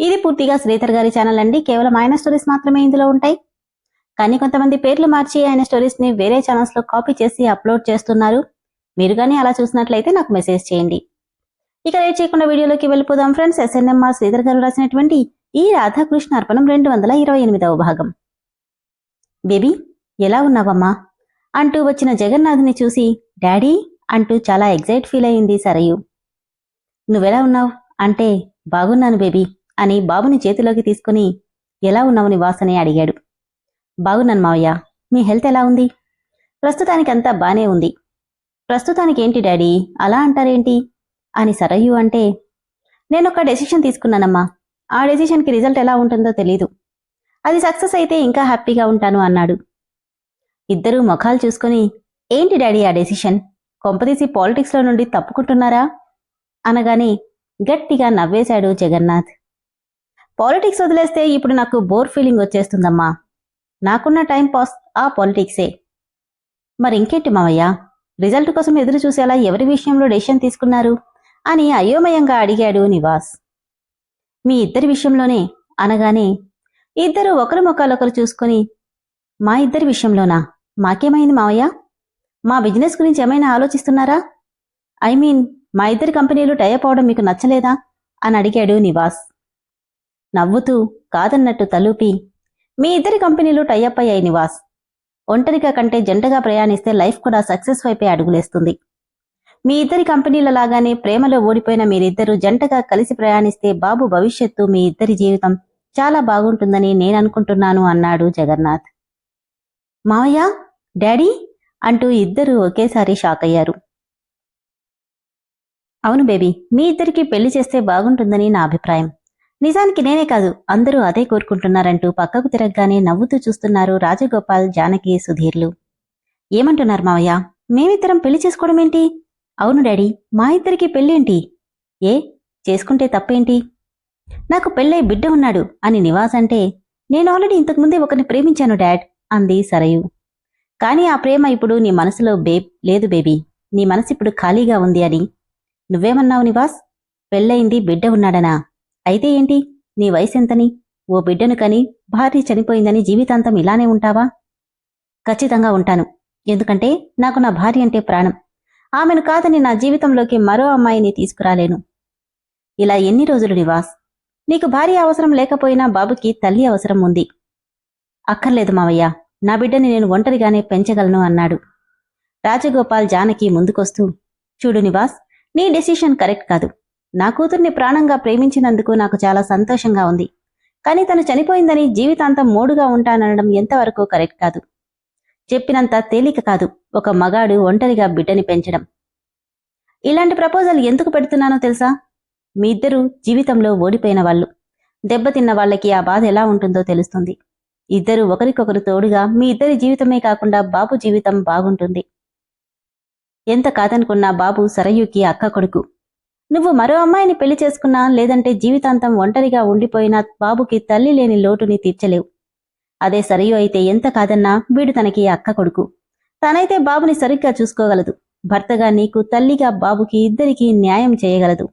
ఇది పూర్తిగా శ్రీధర్ గారి ఛానల్ అండి. కేవలం ఆయన స్టోరీస్ మాత్రమే ఇందులో ఉంటాయి. కానీ కొంతమంది పేర్లు మార్చి ఆయన స్టోరీస్ని వేరే ఛానల్స్లో కాపీ చేసి అప్లోడ్ చేస్తున్నారు. మీరు కానీ అలా చూసినట్లయితే నాకు మెసేజ్ చేయండి. ఇక రేట్ చేయకుండా వీడియోలోకి వెళ్ళిపోదాం ఫ్రెండ్స్ ఎస్ఎన్ఎంఆర్ శ్రీధర్ గారు రాసినటువంటి ఈ రాధాకృష్ణ అర్పణం రెండు వందల ఇరవై ఎనిమిదవ భాగం. బేబీ ఎలా ఉన్నావమ్మా? అంటూ వచ్చిన జగన్నాథ్ని చూసి డాడీ అంటూ చాలా ఎగ్జైట్ ఫీల్ అయింది సరయు. నువ్వెలా ఉన్నావు? అంటే బాగున్నాను బేబీ అని బాబుని చేతిలోకి తీసుకుని ఎలా ఉన్నావు వాసనే అడిగాడు. బాగున్నాను మావయ్య మీ హెల్త్ ఎలా ఉంది? ప్రస్తుతానికి అంతా బానే ఉంది. ప్రస్తుతానికి ఏంటి డాడీ అలా అంటారేంటి? అని సరయు అంటే నేనొక డెసిషన్ తీసుకున్నానమ్మా. ఆ డెసిషన్కి రిజల్ట్ ఎలా ఉంటుందో తెలీదు. అది సక్సెస్ అయితే ఇంకా హ్యాపీగా ఉంటాను అన్నాడు. ఇద్దరూ ముఖాలు చూసుకుని ఏంటి డాడీ ఆ డెసిషన్? కొంపదీసి పాలిటిక్స్లో నుండి తప్పుకుంటున్నారా? అనగానే గట్టిగా నవ్వేశాడు జగన్నాథ్. పాలిటిక్స్ వదిలేస్తే ఇప్పుడు నాకు బోర్ ఫీలింగ్ వచ్చేస్తుందమ్మా. నాకున్న టైం పాస్ ఆ పాలిటిక్సే మరి ఇంకేంటి మావయ్య? రిజల్ట్ కోసం ఎదురు చూసేలా ఎవరి విషయంలో డెసిషన్ తీసుకున్నారు? అని అయోమయంగా అడిగాడు నివాస్. మీ ఇద్దరి విషయంలోనే అనగానే ఇద్దరు ఒకరి ముఖాలొకరు చూసుకుని మా ఇద్దరి విషయంలోనా? మాకేమైంది మావయ్య? మా బిజినెస్ గురించి ఏమైనా ఆలోచిస్తున్నారా? ఐ మీన్ మా ఇద్దరి కంపెనీలు టైప్ అవడం మీకు నచ్చలేదా? అని అడిగాడు నివాస్. నవ్వుతూ కాదన్నట్టు తలూపి మీ ఇద్దరి కంపెనీలు టైఅప్ అయ్యాయి నివాస్. ఒంటరిగా కంటే జంటగా ప్రయాణిస్తే లైఫ్ కూడా సక్సెస్ వైపే అడుగులేస్తుంది. మీ ఇద్దరి కంపెనీల లాగానే ప్రేమలో ఓడిపోయిన మీరిద్దరూ జంటగా కలిసి ప్రయాణిస్తే బాబు భవిష్యత్తు మీ ఇద్దరి జీవితం చాలా బాగుంటుందని నేననుకుంటున్నాను అన్నాడు జగన్నాథ్. మావయ్య డాడీ అంటూ ఇద్దరూ ఒకేసారి షాక్ అయ్యారు. అవును బేబీ మీ ఇద్దరికి పెళ్ళి చేస్తే బాగుంటుందని నా అభిప్రాయం. నిజానికి నేనే కాదు అందరూ అదే కోరుకుంటున్నారంటూ పక్కకు తిరగగానే నవ్వుతూ చూస్తున్నారు రాజగోపాల్ జానకి సుధీర్లు. ఏమంటున్నారు మావయ్య? మేమిద్దరం పెళ్ళి చేసుకోవడం ఏంటి అవును డాడీ మా ఇద్దరికి పెళ్ళేంటి? ఏ? చేసుకుంటే తప్పేంటి? నాకు పెళ్ళై బిడ్డ ఉన్నాడు అని నివాస్ అంటే నేను ఆల్రెడీ ఇంతకుముందే ఒకరిని ప్రేమించాను డాడ్ అంది సరయు. కానీ ఆ ప్రేమ ఇప్పుడు నీ మనసులో బేబ్ లేదు బేబీ నీ మనసు ఇప్పుడు ఖాళీగా ఉంది అని. నువ్వేమన్నావు నివాస్? పెళ్ళయింది బిడ్డ ఉన్నాడనా? అయితే ఏంటి? నీ వయసెంతని? ఓ బిడ్డను కని భార్య చనిపోయిందని జీవితాంతం ఇలానే ఉంటావా? ఖచ్చితంగా ఉంటాను. ఎందుకంటే నాకు నా భార్య అంటే ప్రాణం. ఆమెను కాదని నా జీవితంలోకి మరో అమ్మాయిని తీసుకురాలేను. ఇలా ఎన్ని రోజులు నివాస్? నీకు భార్య అవసరం లేకపోయినా బాబుకి తల్లి అవసరం ఉంది. అక్కర్లేదు మావయ్య. నా బిడ్డని నేను ఒంటరిగానే పెంచగలను అన్నాడు. రాజగోపాల్ జానకి ముందుకొస్తూ చూడు నివాస్ నీ డెసిషన్ కరెక్ట్ కాదు. నా కూతుర్ని ప్రాణంగా ప్రేమించినందుకు నాకు చాలా సంతోషంగా ఉంది. కానీ తను చనిపోయిందని జీవితాంతం మూడుగా ఉంటాననడం ఎంతవరకు కరెక్ట్ కాదు. చెప్పినంత తేలిక కాదు. ఒక మగాడు ఒంటరిగా బిడ్డని పెంచడం. ఇలాంటి ప్రపోజల్ ఎందుకు పెడుతున్నానో తెలుసా? మీ ఇద్దరు జీవితంలో ఓడిపోయిన వాళ్ళు. దెబ్బతిన్న వాళ్ళకి ఆ బాధ ఎలా ఉంటుందో తెలుస్తుంది. ఇద్దరు ఒకరికొకరు తోడుగా మీ ఇద్దరి జీవితమే కాకుండా బాబు జీవితం బాగుంటుంది. ఎంత కాదనుకున్నా బాబు సరయుకి అక్క కొడుకు. నువ్వు మరో అమ్మాయిని పెళ్ళి చేసుకున్నా లేదంటే జీవితాంతం ఒంటరిగా ఉండిపోయినా బాబుకి తల్లి లేని లోటుని తీర్చలేవు. అదే సరియు అయితే ఎంత కాదన్నా వీడు తనకి అక్క కొడుకు. తనైతే బాబుని సరిగ్గా చూసుకోగలదు. భర్తగా నీకు తల్లిగా బాబుకి ఇద్దరికీ న్యాయం చేయగలదు.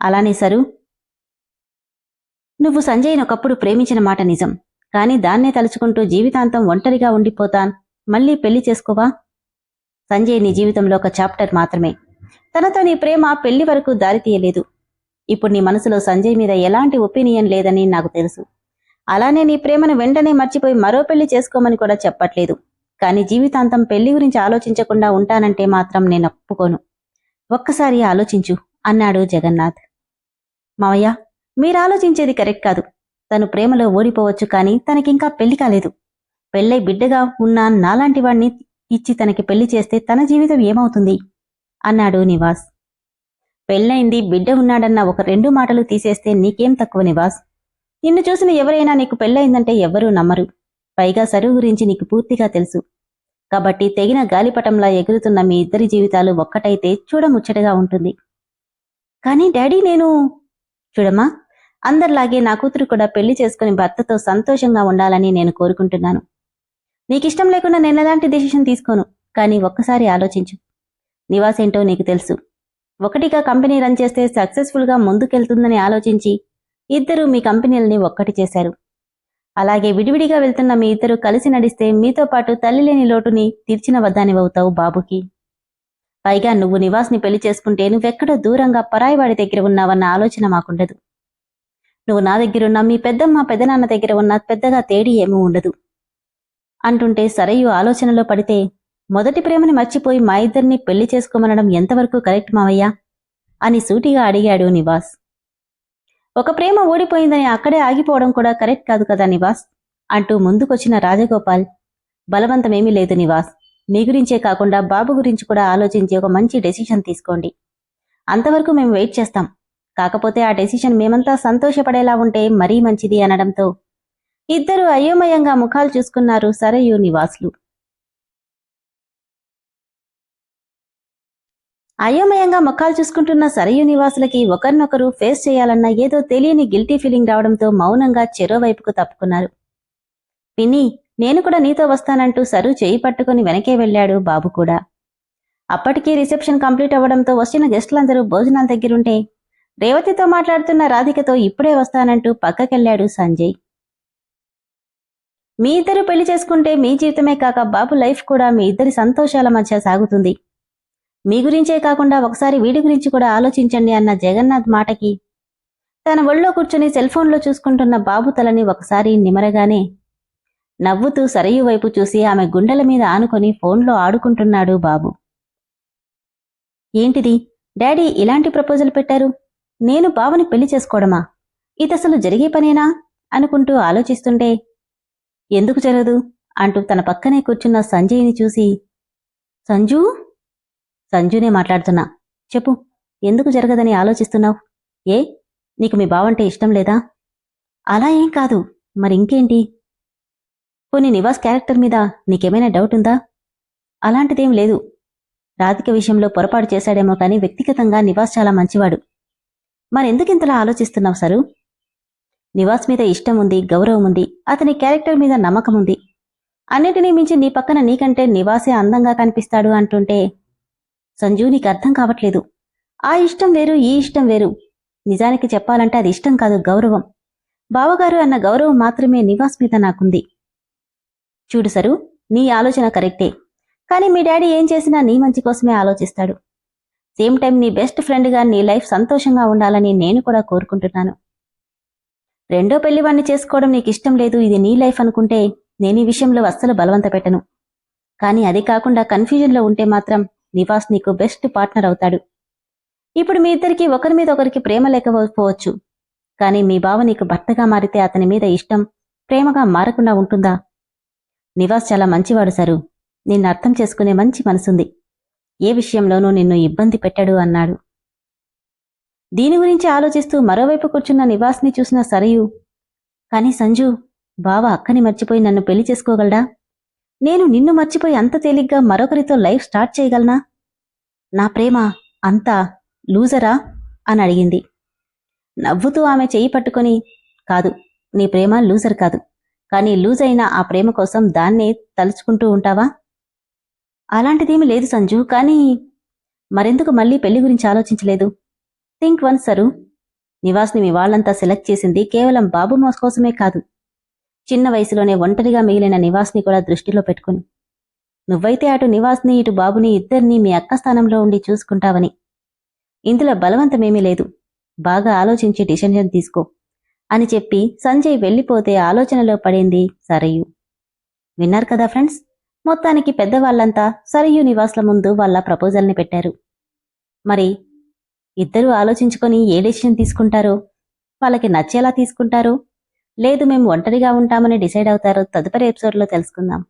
అలానే సరు. నువ్వు సంజయ్ని ఒకప్పుడు ప్రేమించిన మాట నిజం. కాని దాన్నే తలుచుకుంటూ జీవితాంతం ఒంటరిగా ఉండిపోతాన్. మళ్ళీ పెళ్ళి చేసుకోవా? సంజయ్ నీ జీవితంలో ఒక చాప్టర్ మాత్రమే. తనతో నీ ప్రేమ పెళ్ళి వరకు దారితీయలేదు ఇప్పుడు నీ మనసులో సంజయ్ మీద ఎలాంటి ఒపీనియన్ లేదని నాకు తెలుసు. అలానే నీ ప్రేమను వెంటనే మర్చిపోయి మరో పెళ్ళి చేసుకోమని కూడా చెప్పట్లేదు. కానీ జీవితాంతం పెళ్ళి గురించి ఆలోచించకుండా ఉంటానంటే మాత్రం నేను ఒప్పుకోను. ఒక్కసారి ఆలోచించు అన్నాడు జగన్నాథ్. మావయ్య మీరు ఆలోచించేది కరెక్ట్ కాదు. తను ప్రేమలో ఓడిపోవచ్చు కానీ తనకింకా పెళ్ళి కాలేదు. పెళ్ళై బిడ్డగా ఉన్న నాలాంటి వాణ్ణి ఇచ్చి తనకి పెళ్ళి చేస్తే తన జీవితం ఏమవుతుంది? అన్నాడు నివాస్. పెళ్ళైంది బిడ్డ ఉన్నాడన్న ఒక రెండు మాటలు తీసేస్తే నీకేం తక్కువ నివాస్? నిన్ను చూసిన ఎవరైనా నీకు పెళ్ళయిందంటే ఎవ్వరూ నమ్మరు. పైగా సరువు గురించి నీకు పూర్తిగా తెలుసు. కాబట్టి తెగిన గాలిపటంలా ఎగురుతున్న మీ ఇద్దరి జీవితాలు ఒక్కటైతే చూడముచ్చటగా ఉంటుంది. కానీ డాడీ నేను చూడమ్మా అందరిలాగే నా కూతురు కూడా పెళ్ళి చేసుకుని భర్తతో సంతోషంగా ఉండాలని నేను కోరుకుంటున్నాను. నీకిష్టం లేకుండా నేను ఎలాంటి డెసిషన్ తీసుకోను కానీ ఒక్కసారి ఆలోచించు. నివాసేంటో నీకు తెలుసు. ఒకటిగా కంపెనీ రన్ చేస్తే సక్సెస్ఫుల్గా ముందుకెళ్తుందని ఆలోచించి ఇద్దరు మీ కంపెనీలని ఒక్కటి చేశారు. అలాగే విడివిడిగా వెళ్తున్న మీ ఇద్దరు కలిసి నడిస్తే మీతో పాటు తల్లి లేని లోటుని తీర్చిన వద్దానివవుతావు బాబుకి. పైగా నువ్వు నివాస్ని పెళ్ళి చేసుకుంటే నువ్వెక్కడో దూరంగా పరాయివాడి దగ్గర ఉన్నావన్న ఆలోచన మాకుండదు. నువ్వు నా దగ్గరున్నా మీ పెద్దమ్మ పెద్దనాన్న దగ్గర ఉన్న పెద్దగా తేడి ఏమీ ఉండదు. అంటుంటే సరయు ఆలోచనలో పడితే మొదటి ప్రేమని మర్చిపోయి మా ఇద్దరిని పెళ్ళి చేసుకోమనడం ఎంతవరకు కరెక్ట్ మావయ్యా? అని సూటిగా అడిగాడు నివాస్. ఒక ప్రేమ ఓడిపోయిందని అక్కడే ఆగిపోవడం కూడా కరెక్ట్ కాదు కదా నివాస్? అంటూ ముందుకొచ్చిన రాజగోపాల్ బలవంతమేమీ లేదు నివాస్. మీ గురించే కాకుండా బాబు గురించి కూడా ఆలోచించి ఒక మంచి డెసిషన్ తీసుకోండి. అంతవరకు మేము వెయిట్ చేస్తాం. కాకపోతే ఆ డెసిషన్ మేమంతా సంతోషపడేలా ఉంటే మరీ మంచిది అనడంతో. ఇద్దరు అయోమయంగా ముఖాలు చూసుకున్నారు సరయు నివాసులు. అయోమయంగా ముఖాలు చూసుకుంటున్న సరయు నివాసులకి ఒకరినొకరు ఫేస్ చేయాలన్న ఏదో తెలియని గిల్టీ ఫీలింగ్ రావడంతో మౌనంగా చెరోవైపుకు తప్పుకున్నారు. పిన్ని నేను కూడా నీతో వస్తానంటూ సరు చేయి పట్టుకుని వెనకే వెళ్ళాడు బాబు కూడా. అప్పటికీ రిసెప్షన్ కంప్లీట్ అవ్వడంతో వచ్చిన గెస్టులందరూ భోజనాల దగ్గరుంటే రేవతితో మాట్లాడుతున్న రాధికతో ఇప్పుడే వస్తానంటూ పక్కకెళ్ళాడు సంజయ్. మీ ఇద్దరు పెళ్ళి చేసుకుంటే మీ జీవితమే కాక బాబు లైఫ్ కూడా మీ ఇద్దరి సంతోషాల మధ్య సాగుతుంది. మీ గురించే కాకుండా ఒకసారి వీడి గురించి కూడా ఆలోచించండి అన్న జగన్నాథ్ మాటకి. తన ఒళ్ళో కూర్చుని సెల్ ఫోన్లో చూసుకుంటున్న బాబు తలని ఒకసారి నిమరగానే నవ్వుతూ సరయు వైపు చూసి ఆమె గుండెల మీద ఆనుకొని ఫోన్లో ఆడుకుంటున్నాడు బాబు. ఏంటిది? డాడీ ఇలాంటి ప్రపోజల్ పెట్టారు? నేను బావని పెళ్ళి చేసుకోవడమా? ఇదసలు జరిగే పనేనా? అనుకుంటూ ఆలోచిస్తుంటే ఎందుకు జరగదు? అంటూ తన పక్కనే కూర్చున్న సంజయ్ని చూసి సంజూ? సంజునే మాట్లాడుతున్నా. చెప్పు ఎందుకు జరగదని ఆలోచిస్తున్నావు? ఏ నీకు మీ బావంటే ఇష్టం లేదా? అలా ఏం కాదు మరి ఇంకేంటి పోనీ నివాస్ క్యారెక్టర్ మీద నీకేమైనా డౌట్ ఉందా? అలాంటిదేం లేదు. రాధిక విషయంలో పొరపాటు చేశాడేమో కానీ వ్యక్తిగతంగా నివాస్ చాలా మంచివాడు. మరెందుకింతలా ఆలోచిస్తున్నావు సరు? నివాస్ మీద ఇష్టం ఉంది గౌరవం ఉంది అతని క్యారెక్టర్ మీద నమ్మకం ఉంది. అన్నిటినీ మించి నీ పక్కన నీకంటే నివాసే అందంగా కనిపిస్తాడు అంటుంటే సంజు నీకు అర్థం కావట్లేదు. ఆ ఇష్టం వేరు ఈ ఇష్టం వేరు. నిజానికి చెప్పాలంటే అది ఇష్టం కాదు గౌరవం. బావగారు అన్న గౌరవం మాత్రమే నివాస్ మీద నాకుంది. చూడు సరు నీ ఆలోచన కరెక్టే. కానీ మీ డాడీ ఏం చేసినా నీ మంచి కోసమే ఆలోచిస్తాడు. సేమ్ టైం నీ బెస్ట్ ఫ్రెండ్గా నీ లైఫ్ సంతోషంగా ఉండాలని నేను కూడా కోరుకుంటున్నాను. రెండో పెళ్ళివాణ్ణి చేసుకోవడం నీకు ఇష్టం లేదు ఇది నీ లైఫ్ అనుకుంటే నేను ఈ విషయంలో అస్సలు బలవంత పెట్టను. కానీ అది కాకుండా కన్ఫ్యూజన్లో ఉంటే మాత్రం నివాస్ నీకు బెస్ట్ పార్ట్నర్ అవుతాడు. ఇప్పుడు మీ ఇద్దరికి ఒకరి మీద ఒకరికి ప్రేమ లేకపోవచ్చు. కానీ మీ బావ నీకు భర్తగా మారితే అతని మీద ఇష్టం ప్రేమగా మారకుండా ఉంటుందా? నివాస్ చాలా మంచివాడు సరు. నిన్ను అర్థం చేసుకునే మంచి మనసుంది. ఏ విషయంలోనూ నిన్ను ఇబ్బంది పెట్టడు అన్నాడు. దీని గురించి ఆలోచిస్తూ మరోవైపు కూర్చున్న నివాస్ని చూసిన సరయు కాని సంజు బావ అక్కని మర్చిపోయి నన్ను పెళ్ళి చేసుకోగలడా? నేను నిన్ను మర్చిపోయి అంత తేలిగ్గా మరొకరితో లైఫ్ స్టార్ట్ చేయగలనా? నా ప్రేమ అంతా లూజరా? అని అడిగింది. నవ్వుతూ ఆమె చేయి పట్టుకొని కాదు నీ ప్రేమ లూజర్ కాదు కానీ లూజ్ అయిన ఆ ప్రేమ కోసం దాన్నే తలుచుకుంటూ ఉంటావా? అలాంటిదేమీ లేదు సంజు కానీ మరెందుకు మళ్ళీ పెళ్ళి గురించి ఆలోచించలేదు? Think one sir. నివాస్ని మీ వాళ్ళంతా సెలెక్ట్ చేసింది కేవలం బాబు మోస్ కోసమే కాదు. చిన్న వయసులోనే ఒంటరిగా మిగిలిన నివాస్ని కూడా దృష్టిలో పెట్టుకుని. నువ్వైతే అటు నివాస్ని ఇటు బాబుని ఇద్దరినీ మీ అక్క స్థానంలో ఉండి చూసుకుంటావని. ఇందులో బలవంతమేమీ లేదు. బాగా ఆలోచించి డిసిషన్ తీసుకో అని చెప్పి సంజయ్ వెళ్ళిపోతే ఆలోచనలో పడింది సరయు. విన్నారు కదా ఫ్రెండ్స్? మొత్తానికి పెద్దవాళ్ళంతా సరయు నివాస్ల ముందు వాళ్ళ ప్రపోజల్ని పెట్టారు. మరి ఇద్దరూ ఆలోచించుకొని ఏ డెసిషన్ తీసుకుంటారో? వాళ్ళకి నచ్చేలా తీసుకుంటారో? లేదు మేము ఒంటరిగా ఉంటామని డిసైడ్ అవుతారో తదుపరి ఎపిసోడ్లో తెలుసుకుందాం.